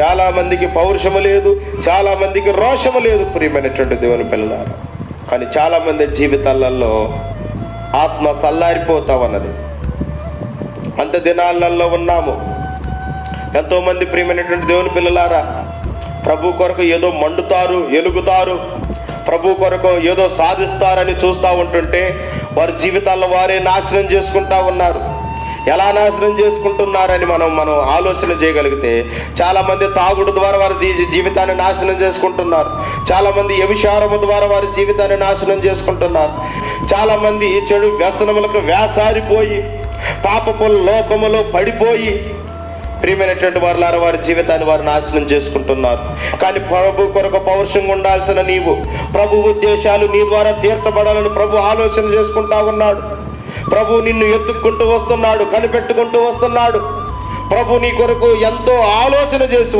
చాలా మందికి పౌరుషము లేదు చాలా మందికి రోషము లేదు ప్రియమైనటువంటి దేవుని పిల్లలారు. కానీ చాలా మంది జీవితాలలో ఆత్మ చల్లారిపోతావు అన్నది అంత దినాలలో ఉన్నాము. ఎంతో మంది ప్రియమైనటువంటి దేవుని పిల్లలారా ప్రభు కొరకు ఏదో మండుతారు ఎలుగుతారు ప్రభు కొరకు ఏదో సాధిస్తారని చూస్తూ ఉంటుంటే వారి జీవితాల్లో వారే నాశనం చేసుకుంటా ఉన్నారు. ఎలా నాశనం చేసుకుంటున్నారని మనం మనం ఆలోచన చేయగలిగితే చాలామంది తాగుడు ద్వారా వారి జీవితాన్ని నాశనం చేసుకుంటున్నారు. చాలామంది వ్యభిచారము ద్వారా వారి జీవితాన్ని నాశనం చేసుకుంటున్నారు. చాలామంది చెడు వ్యసనములకు వేసారిపోయి పాపపు లోపములో పడిపోయి ప్రియమైనటువంటి వారులారా వారి జీవితాన్ని వారు నాశనం చేసుకుంటున్నారు. కానీ ప్రభు కొరకు పౌరుషంగా ఉండాల్సిన నీవు ప్రభు ఉద్దేశాలు నీ ద్వారా తీర్చబడాలని ప్రభు ఆలోచన చేసుకుంటా ఉన్నాడు. ప్రభు నిన్ను ఎత్తుక్కుంటూ వస్తున్నాడు కనిపెట్టుకుంటూ వస్తున్నాడు. ప్రభు నీ కొరకు ఎంతో ఆలోచన చేసి